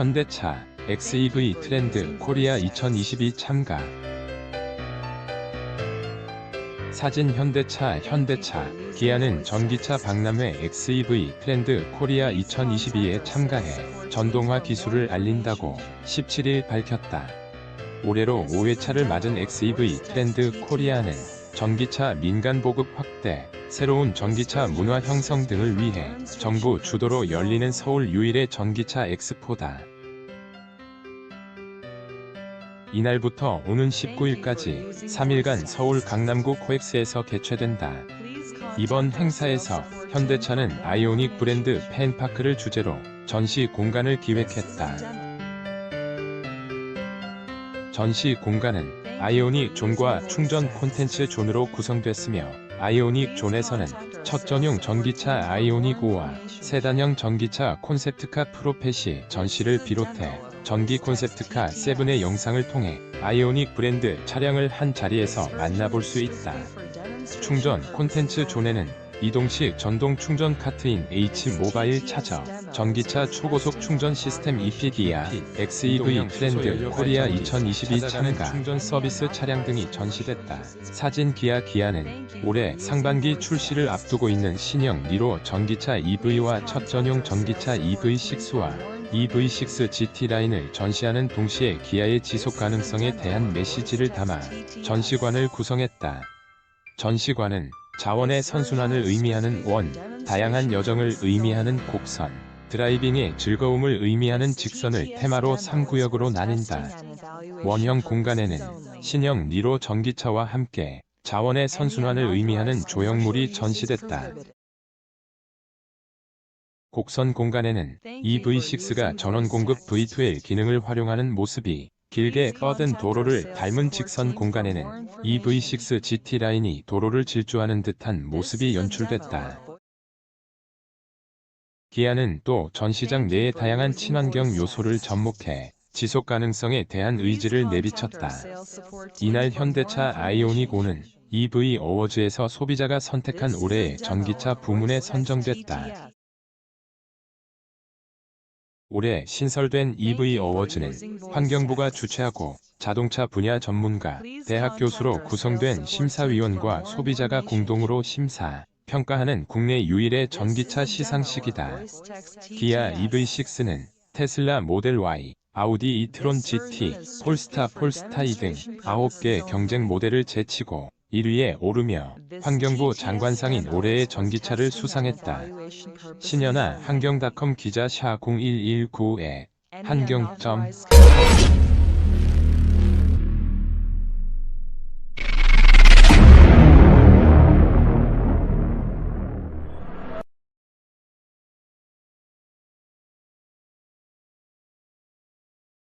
현대차 XEV 트렌드 코리아 2022 참가 사진 현대차 현대차 기아는 전기차 박람회 XEV 트렌드 코리아 2022에 참가해 전동화 기술을 알린다고 17일 밝혔다. 올해로 5회차를 맞은 XEV 트렌드 코리아는 전기차 민간 보급 확대, 새로운 전기차 문화 형성 등을 위해 정부 주도로 열리는 서울 유일의 전기차 엑스포다. 이날부터 오는 19일까지 3일간 서울 강남구 코엑스에서 개최된다. 이번 행사에서 현대차는 아이오닉 브랜드 팬파크를 주제로 전시 공간을 기획했다. 전시 공간은 아이오닉 존과 충전 콘텐츠 존으로 구성됐으며 아이오닉 존에서는 첫 전용 전기차 아이오닉 5와 세단형 전기차 콘셉트카 프로펫이 전시를 비롯해 전기 콘셉트카 7의 영상을 통해 아이오닉 브랜드 차량을 한 자리에서 만나볼 수 있다. 충전 콘텐츠 존에는 이동식 전동 충전 카트인 H 모바일 차저, 전기차 초고속 충전 시스템 EP 기아, XEV 트렌드 코리아 2022 참가 충전 서비스 차량 등이 전시됐다. 사진 기아 기아는 올해 상반기 출시를 앞두고 있는 신형 니로 전기차 EV와 첫 전용 전기차 EV6와 EV6 GT 라인을 전시하는 동시에 기아의 지속 가능성에 대한 메시지를 담아 전시관을 구성했다. 전시관은 자원의 선순환을 의미하는 원, 다양한 여정을 의미하는 곡선, 드라이빙의 즐거움을 의미하는 직선을 테마로 3구역으로 나뉜다. 원형 공간에는 신형 니로 전기차와 함께 자원의 선순환을 의미하는 조형물이 전시됐다. 곡선 공간에는 EV6가 전원 공급 V2L 기능을 활용하는 모습이 길게 뻗은 도로를 닮은 직선 공간에는 EV6 GT 라인이 도로를 질주하는 듯한 모습이 연출됐다. 기아는 또 전시장 내의 다양한 친환경 요소를 접목해 지속 가능성에 대한 의지를 내비쳤다. 이날 현대차 아이오닉 5는 EV 어워즈에서 소비자가 선택한 올해의 전기차 부문에 선정됐다. 올해 신설된 EV 어워즈는 환경부가 주최하고 자동차 분야 전문가, 대학 교수로 구성된 심사위원과 소비자가 공동으로 심사, 평가하는 국내 유일의 전기차 시상식이다. 기아 EV6는 테슬라 모델 Y, 아우디 이트론 GT, 폴스타 폴스타이 등 9개 경쟁 모델을 제치고 1위에 오르며 환경부 장관상인 올해의 전기차를 수상했다. 신현아 환경닷컴 기자 샤 0119에 한경.com